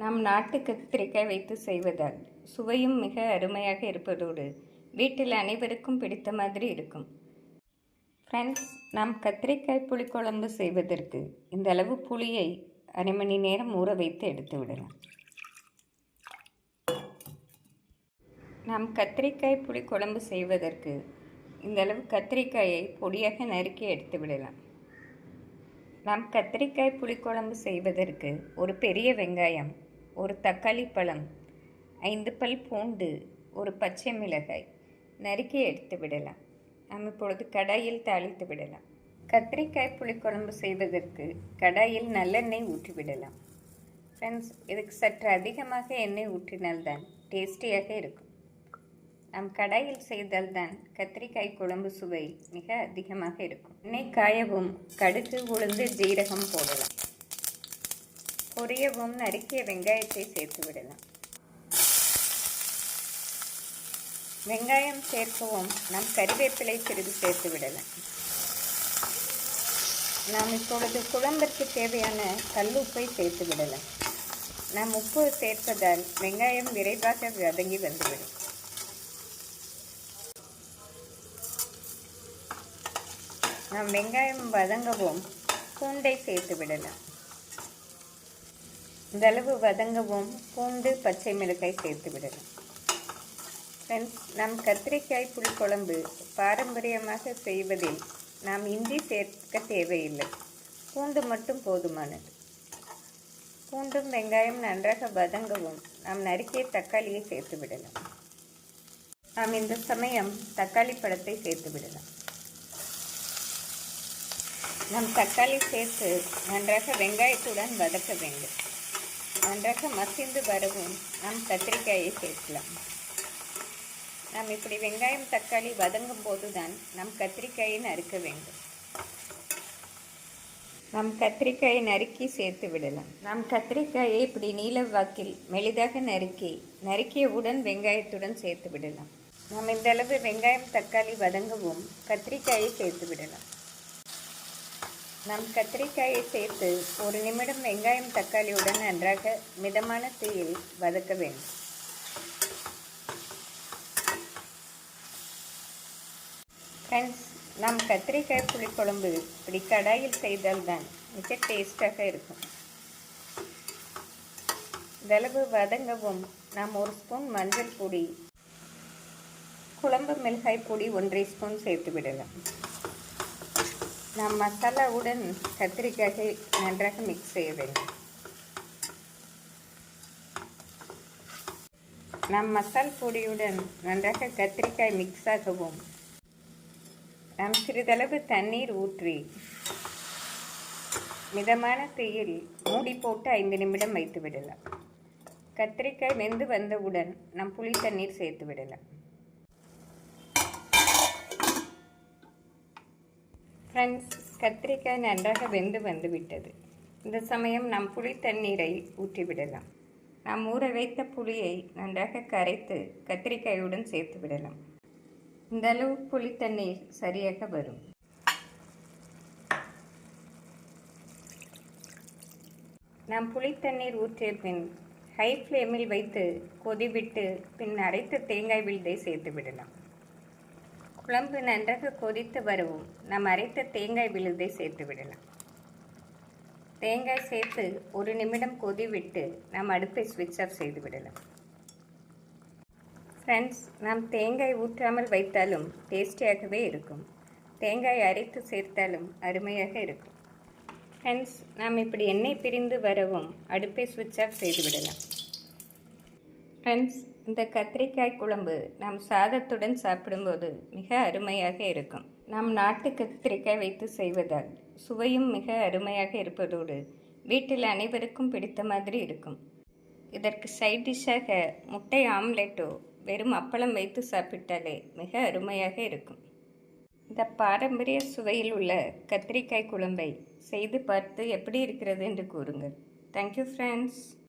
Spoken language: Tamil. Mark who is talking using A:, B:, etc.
A: நம் நாட்டு கத்திரிக்காய் வைத்து செய்வதால் சுவையும் மிக அருமையாக இருப்பதோடு வீட்டில் அனைவருக்கும் பிடித்த மாதிரி இருக்கும். ஃப்ரெண்ட்ஸ் நாம் கத்திரிக்காய் புளிக்குழம்பு செய்வதற்கு இந்த அளவு புளியை அரை மணி நேரம் ஊற வைத்து எடுத்து விடலாம். நாம் கத்திரிக்காய் புளிக்குழம்பு செய்வதற்கு இந்த அளவு கத்திரிக்காயை பொடியாக நறுக்கி எடுத்து விடலாம். நாம் கத்திரிக்காய் புளிக்குழம்பு செய்வதற்கு ஒரு பெரிய வெங்காயம் ஒரு தக்காளி பழம் ஐந்து பல் பூண்டு ஒரு பச்சை மிளகாய். நறுக்கி எடுத்து விடலாம். நாம் இப்பொழுது கடாயில் தாளித்து விடலாம். கத்திரிக்காய் புளிக்குழம்பு செய்வதற்கு கடாயில் நல்லெண்ணெய் ஊற்றி விடலாம். ஃப்ரெண்ட்ஸ் இதுக்கு சற்று அதிகமாக எண்ணெய் ஊற்றினால்தான் டேஸ்டியாக இருக்கும். நாம் கடாயில் செய்தால்தான் கத்திரிக்காய் குழம்பு சுவை மிக அதிகமாக இருக்கும். எண்ணெய் காயவும் கடுகு உளுந்து ஜீரகம் போடலாம். பொரியவும் நறுக்கிய வெங்காயத்தை சேர்த்து விடலாம். வெங்காயம் சேர்க்கவும் நாம் கறிவேப்பிலை சிறிது சேர்த்து விடலாம். நாம் இப்பொழுது குழம்பிற்கு தேவையான கல்லுப்பை சேர்த்து விடலாம். நாம் உப்பு சேர்ப்பதால் வெங்காயம் விரைவாக வதங்கி வந்துவிடும். நாம் வெங்காயம் வதங்கவும் பூண்டை சேர்த்து விடலாம். இந்தளவு வதங்கவும் பூண்டு பச்சை மிளகாய் சேர்த்து விடலாம் ஃப்ரெண்ட்ஸ் நம் கத்திரிக்காய் புளிக்குழம்பு பாரம்பரியமாக செய்வதில் நாம் இஞ்சி சேர்க்க தேவையில்லை. பூண்டு மட்டும் போதுமானது. பூண்டும் வெங்காயம் நன்றாக வதங்கவும் நாம் நறுக்கிய தக்காளியை சேர்த்து விடலாம் நாம் இந்த சமயம் தக்காளி பழத்தை சேர்த்து விடலாம் நம் தக்காளி சேர்த்து நன்றாக வெங்காயத்துடன் வதக்க வேண்டும். நன்றாக மசிந்து வரவும். நாம் கத்திரிக்காயை சேர்க்கலாம். நாம் இப்படி வெங்காயம் தக்காளி வதங்கும் போதுதான் நம் கத்திரிக்காயை நறுக்க வேண்டும். நம் கத்திரிக்காயை நறுக்கி சேர்த்து விடலாம். நம் கத்திரிக்காயை இப்படி நீல வாக்கில் மெலிதாக நறுக்கி நறுக்கியவுடன் வெங்காயத்துடன் சேர்த்து விடலாம். நாம் இந்த அளவு வெங்காயம் தக்காளி வதங்கவும். கத்திரிக்காயை சேர்த்து விடலாம். நம் கத்திரிக்காயை சேர்த்து ஒரு நிமிடம் வெங்காயம் தக்காளியுடன் நன்றாக மிதமான தீயில் வதக்க வேண்டும். ஃப்ரெண்ட்ஸ் நாம் கத்திரிக்காய் புளிக்குழம்பு இப்படி கடாயில் செய்தால்தான் மிக டேஸ்டாக இருக்கும். இதளவு வதங்கவும் நாம் ஒரு ஸ்பூன் மஞ்சள் பொடி குழம்பு மிளகாய் பொடி ஒன்றரை ஸ்பூன் சேர்த்து விடலாம். நாம் மசாலாவுடன் கத்திரிக்காயை நன்றாக மிக்ஸ் செய்ய வேண்டும். நாம் மசால் பொடியுடன் நன்றாக கத்திரிக்காய் மிக்ஸ் ஆகவும் நாம் சிறிதளவு தண்ணீர் ஊற்றி மிதமான தீயில் மூடி போட்டு ஐந்து நிமிடம் வைத்து விடலாம் கத்திரிக்காய் வெந்து வந்தவுடன் நாம் புளி தண்ணீர் சேர்த்து விடலாம் ஃப்ரெண்ட்ஸ் கத்திரிக்காய் நன்றாக வெந்து வந்து விட்டது. இந்த சமயம் நாம் புளி தண்ணீரை ஊற்றிவிடலாம் நாம் ஊற வைத்த புளியை நன்றாக கரைத்து கத்திரிக்காயுடன் சேர்த்து விடலாம். இந்த அளவு புளி தண்ணீர் சரியாக வரும். நாம் புளி தண்ணீர் ஊற்றிய பின் ஹை ஃப்ளேமில் வைத்து கொதிவிட்டு பின் அரைத்த தேங்காய் விழுதை சேர்த்து விடலாம். குழம்பு நன்றாக கொதித்து வரவும். நாம் அரைத்த தேங்காய் விழுதை சேர்த்து விடலாம். தேங்காய் சேர்த்து ஒரு நிமிடம் கொதி விட்டு நாம் அடுப்பை ஸ்விட்ச் ஆஃப் செய்து விடலாம். ஃப்ரெண்ட்ஸ் நாம் தேங்காய் ஊற்றாமல் வைத்தாலும் டேஸ்டியாகவே இருக்கும். தேங்காய் அரைத்து சேர்த்தாலும் அருமையாக இருக்கும். ஃப்ரெண்ட்ஸ் நாம் இப்படி எண்ணெய் பிரிந்து வரவும் அடுப்பை ஸ்விட்ச் ஆஃப் செய்து விடலாம். ஃப்ரெண்ட்ஸ் இந்த கத்திரிக்காய் குழம்பு நாம் சாதத்துடன் சாப்பிடும்போது மிக அருமையாக இருக்கும். நாம் நாட்டு கத்திரிக்காய் வைத்து செய்வதால் சுவையும் மிக அருமையாக இருப்பதோடு வீட்டில் அனைவருக்கும் பிடித்த மாதிரி இருக்கும். இதற்கு சைட் டிஷ்ஷாக முட்டை ஆம்லெட்டோ வெறும் அப்பளம் வைத்து சாப்பிட்டாலே மிக அருமையாக இருக்கும். இந்த பாரம்பரிய சுவையில் உள்ள கத்திரிக்காய் குழம்பை செய்து பார்த்து எப்படி இருக்கிறது என்று கூறுங்கள். Thank you friends